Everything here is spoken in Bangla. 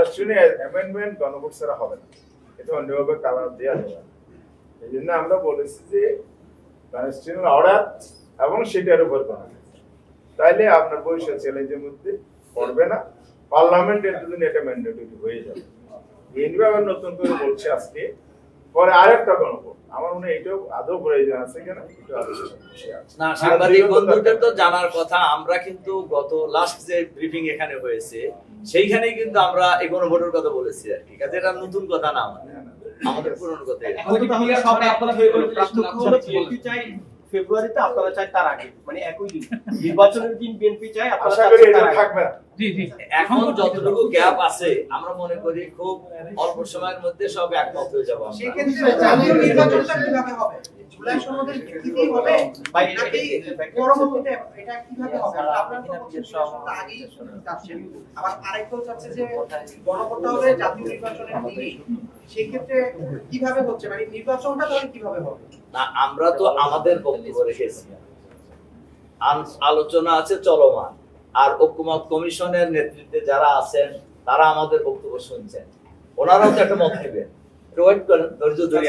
কনস্টিটিউশন অ্যামেন্ডমেন্ট গণভোট ছাড়া হবে না। এটা অন্যভাবে কালার দেওয়া যাবে না। এই জন্য আমরা বলেছি যে কনস্টিটিউশন অর্ডার এবং সেটার উপর করা তাইলে আপনার ভবিষ্যৎ চ্যালেঞ্জের মধ্যে পড়বে না। পার্লামেন্টের দুদিন এটা ম্যান্ডেটরি হয়ে যাবে। এনবি আবার নতুন করে বলছে আজকে পরে আরেকটা গণভোট আমার মনে হয় এটাও আদৌ প্রয়োজন আছে কিনা না? সাংবাদিক বন্ধুদের তো জানার কথা আমরা কিন্তু গত লাস্ট যে ব্রিফিং এখানে হয়েছে সেইখানেই কিন্তু আমরা এই গণভোটের কথা বলেছি আর কি। কাজে এটা নতুন কথা না আমাদের। আমাদের পুরনো কথা ফেব্রুয়ারিতে আপনারা চাই তার আগে মানে একই দিন। নির্বাচনের দিন বিএনপি চাই আপনারা। থাকবে না। জি জি। এখন যতটুকু গ্যাপ আছে আমরা মনে করি খুব অল্প সময়ের মধ্যে সব একমত হয়ে যাব আমরা। সেক্ষেত্রে জাতীয় নির্বাচনটা কীভাবে হবে? জুলাই সনদের ভিত্তিতেই হবে? নাকি পরবর্তীতে এটা কীভাবে হবে? আবার আরেকটাও চাচ্ছে যে গণভোটটা হবে জাতীয় নির্বাচনের দিনই সেক্ষেত্রে কীভাবে হচ্ছে? মানে নির্বাচনটা তাহলে কীভাবে হবে? না আমরা তো আমাদের বক্তব্য রেখেছি। আলোচনা আছে চলমান। আর ঐক্যমত কমিশনের নেতৃত্বে যারা আছেন তারা আমাদের বক্তব্য শুনছেন। ওনারাও তো একটা মত নেবেন। ওয়েট করেন ধৈর্য ধরে